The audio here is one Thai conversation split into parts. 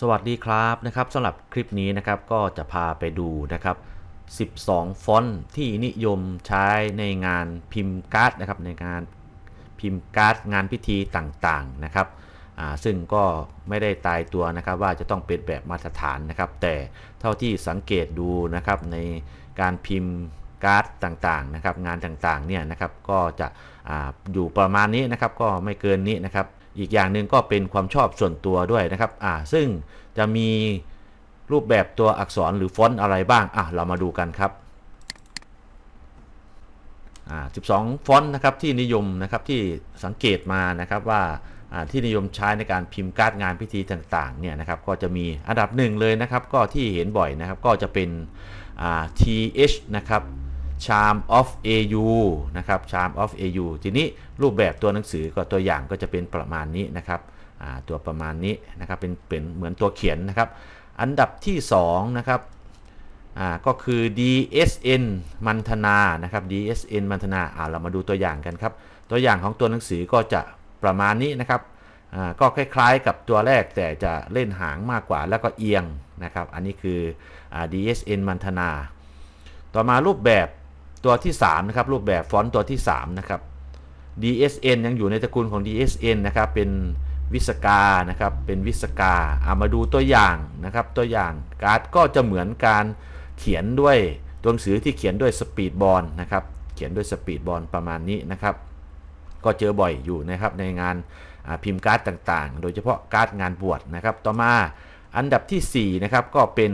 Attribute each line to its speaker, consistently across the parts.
Speaker 1: สวัสดีครับนะครับสำหรับคลิปนี้นะครับก็จะพาไปดูนะครับ 12 ฟอนต์ที่นิยมใช้ในงานพิมพ์การ์ดนะครับในงานพิมพ์การ์ดงานพิธีต่างๆนะครับซึ่งก็ไม่ได้ตายตัวนะครับว่าจะต้องเป็นแบบมาตรฐานนะครับ แต่เท่าที่สังเกตดูนะครับในการพิมพ์การ์ดต่างๆนะครับงานต่างๆเนี่ยนะครับก็จะออยู่ประมาณนี้นะครับก็ไม่เกินนี้นะครับ อีกอย่างหนึ่งก็เป็นความชอบส่วนตัวด้วยนะครับอ่าซึ่งจะมีรูปแบบตัวอักษรหรือฟอนต์อะไรบ้างอะเรามาดูกันครับอ่า12 ฟอนต์นะครับที่นิยมนะครับที่สังเกตมานะครับว่าอ่าที่นิยมใช้ในการพิมพ์การ์ดงานพิธีต่างๆเนี่ยนะครับก็จะมีอันดับหนึ่งเลยนะครับก็ที่เห็นบ่อยนะครับก็จะเป็นอ่า th นะครับ Charm of AU นะครับ Charm of AU ทีนี้รูปแบบตัวหนังสือก็ตัวอย่างก็จะเป็นประมาณนี้นะครับตัวประมาณนี้นะครับเป็นเป็นเหมือนตัวเขียนนะครับ อันดับที่2นะครับก็คือ DSN มันธนานะครับ DSN มันธนาเรามาดูตัวอย่างกันครับ ตัวอย่างของตัวหนังสือก็จะประมาณนี้นะครับก็คล้ายๆกับตัวแรกแต่จะเล่นหางมากกว่าแล้วก็เอียงนะครับ อันนี้คืออ DSN มันธนา ต่อมารูปแบบ ตัวที่3นะครับรูปแบบฟอนต์ตัวที่3นะครับ DSN ยังอยู่ในตระกูลของ DSN นะครับเป็นวิสกานะครับเป็นวิสกาเอามาดูตัวอย่างนะครับตัวอย่างการ์ดก็จะเหมือนการเขียนด้วยตัวหนังสือที่เขียนด้วยสปีดบอลนะครับเขียนด้วยสปีดบอลประมาณนี้นะครับ ก็เจอบ่อยอยู่นะครับในงานพิมพ์การ์ดต่างๆ โดยเฉพาะการ์ดงานบวชนะครับ ต่อมาอันดับทีสี่4นะครับก็เป็น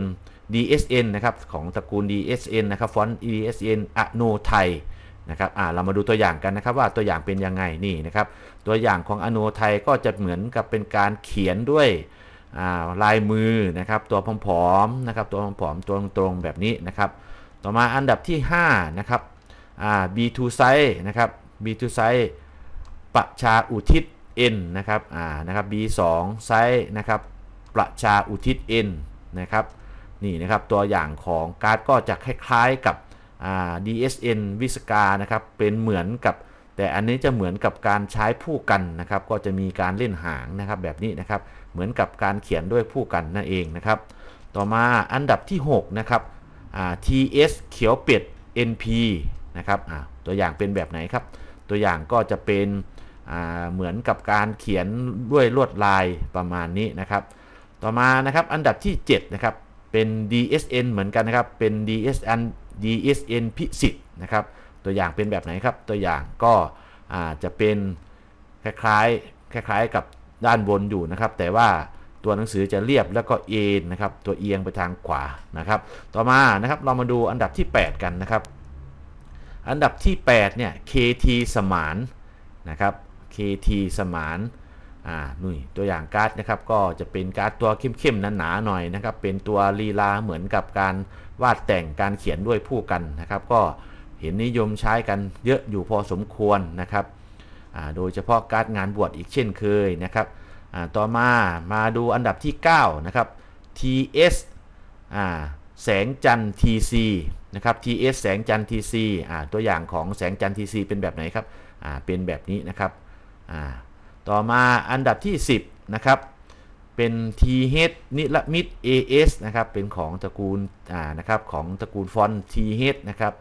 Speaker 1: DSN นะครับของตระกูล DSN นะครับฟอนต์ DSN อโนไทยนะครับอ่าเรามาดูตัวอย่างกันนะครับว่าตัวอย่างเป็นยังไงนี่นะครับตัวอย่างของอโนไทยก็จะเหมือนกับเป็นการเขียนด้วยอ่าลายมือนะครับตัวผอมๆนะครับตัวผอมๆตัวตรงๆแบบนี้นะครับต่อมาอันดับที่5นะครับอ่า B2 size นะครับ B2 size ประชาอุทิศ N นะครับอ่านะครับ B2 size นะครับประชาอุทิศ N นะครับ นี่นะครับตัวอย่างของการ์ดก็จะคล้ายๆกับ DSN วิสกานะครับเป็นเหมือนกับ แต่อันนี้จะเหมือนกับการใช้ผู้กันนะครับ ก็จะมีการเล่นหางนะครับแบบนี้นะครับ เหมือนกับการเขียนด้วยผู้กันนั่นเองนะครับ ต่อมาอันดับที่ 6 นะครับ TS เขียวเป็ด NP นะครับตัวอย่างเป็นแบบไหนครับ ตัวอย่างก็จะเป็นเหมือนกับการเขียนด้วยลวดลายประมาณนี้นะครับ ต่อมานะครับอันดับที่ 7 นะครับ เป็น DSN เหมือนกันนะครับ เป็น DSN DSN พิสิทธ์นะครับ ตัวอย่างเป็นแบบไหนครับ ตัวอย่างก็าจะเป็นคล้ายๆคล้ายๆกับด้านบนอยู่นะครับ แต่ว่าตัวหนังสือจะเรียบแล้วก็เอ็นนะครับ ตัวเอียงไปทางขวานะครับ ต่อมานะครับเรามาดูอันดับที่ 8 กันนะครับ อันดับที่ 8 เนี่ย KT สมานนะครับ KT สมาน อ่านุ่ยตัวอย่างการ์ดนะครับก็จะเป็นการ์ดตัวเข้มๆหนาๆหน่อยนะครับ เป็นตัวลีลาเหมือนกับการวาดแต่งการเขียนด้วยผู้กันนะครับ ก็เห็นนิยมใช้กันเยอะอยู่พอสมควรนะครับอ่าโดยเฉพาะการ์ดงานบวชอีกเช่นเคยนะครับอ่าต่อมามาดูอันดับที่ 9 นะครับ TS อ่าแสงจันทร์ TC นะครับ TS แสงจันทร์ TC อ่าตัวอย่างของแสงจันทร์ TC เป็นแบบไหนครับอ่าเป็นแบบนี้นะครับอ่า ต่อมาอันดับที่ 10 นะครับ เป็น TH นิรมิต AS นะครับ เป็นของตระกูลอ่านะครับของตระกูลฟอนต์ TH นะครับ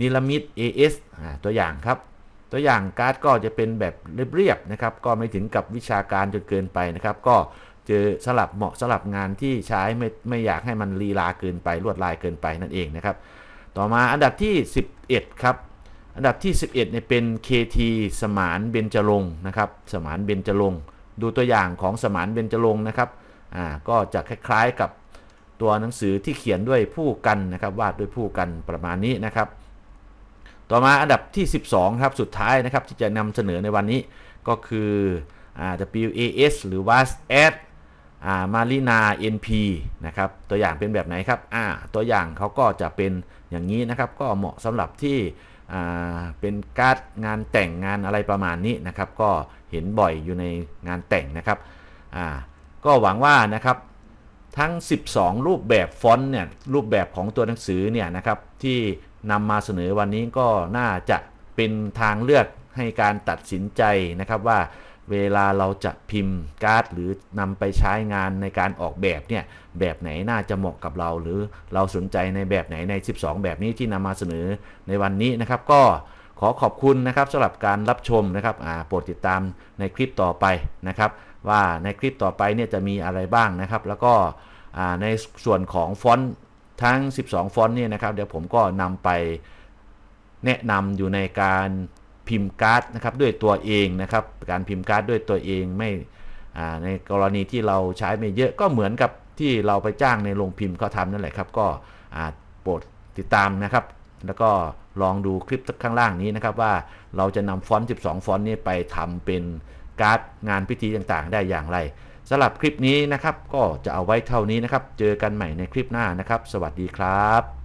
Speaker 1: นิรมิต AS อ่าตัวอย่างครับ ตัวอย่างการ์ดก็จะเป็นแบบเรียบๆนะครับ ก็ไม่ถึงกับวิชาการจนเกินไปนะครับ ก็เจอสลับเหมาะสลับงานที่ใช้ไม่ไม่อยากให้มันลีลาเกินไปลวดลายเกินไปนั่นเองนะครับ ต่อมาอันดับที่ 11 ครับ อันดับที่ 11เนี่ยเป็น KT สมานเบญจรงนะครับ สมานเบญจรงดูตัวอย่างของสมานเบญจรงนะครับอ่าก็จะคล้ายๆกับตัวหนังสือที่เขียนด้วยผู้กันนะครับ วาดด้วยผู้กันประมาณนี้นะครับ ต่อมาอันดับที่ 12ครับสุดท้ายนะครับที่จะนำเสนอในวันนี้ก็คืออ่า WAS หรือ WAS at อ่า Marina NP นะครับตัวอย่างเป็นแบบไหนครับอ่าตัวอย่างเขาก็จะเป็นอย่างนี้นะครับ ก็เหมาะสำหรับที่ เป็นการ์ดงานแต่งงานอะไรประมาณนี้นะครับ ก็เห็นบ่อยอยู่ในงานแต่งนะครับก็หวังว่านะครับทั้ง 12 รูปแบบฟอนต์เนี่ยรูปแบบของตัวหนังสือเนี่ยนะครับที่นำมาเสนอวันนี้ก็น่าจะเป็นทางเลือกให้การตัดสินใจนะครับว่า เวลาเราจะพิมพ์การ์ดหรือนำไปใช้งานในการออกแบบเนี่ยแบบไหนน่าจะเหมาะกับเรา หรือเราสนใจในแบบไหนใน 12 แบบนี้ที่นำมาเสนอในวันนี้นะครับ ก็ขอขอบคุณนะครับสำหรับการรับชมนะครับโปรดติดตามในคลิปต่อไปนะครับ ว่าในคลิปต่อไปเนี่ยจะมีอะไรบ้างนะครับ แล้วก็ในส่วนของฟอนต์ทั้ง 12 ฟอนต์เนี่ยนะครับ เดี๋ยวผมก็นำไปแนะนำอยู่ในการ พิมพ์การ์ดนะครับด้วยตัวเองนะครับการพิมพ์การ์ดด้วยตัวเองไม่ในกรณีที่เราใช้ไม่เยอะก็เหมือนกับที่เราไปจ้างในโรงพิมพ์เขาทำนั่นแหละครับ ก็โปรดติดตามนะครับ แล้วก็ลองดูคลิปข้างล่างนี้นะครับว่าเราจะนำฟอนต์ 12 ฟอนต์นี้ไปทำเป็นการ์ดงานพิธีต่างๆ ได้อย่างไรสำหรับคลิปนี้นะครับ ก็จะเอาไว้เท่านี้นะครับ เจอกันใหม่ในคลิปหน้านะครับ สวัสดีครับ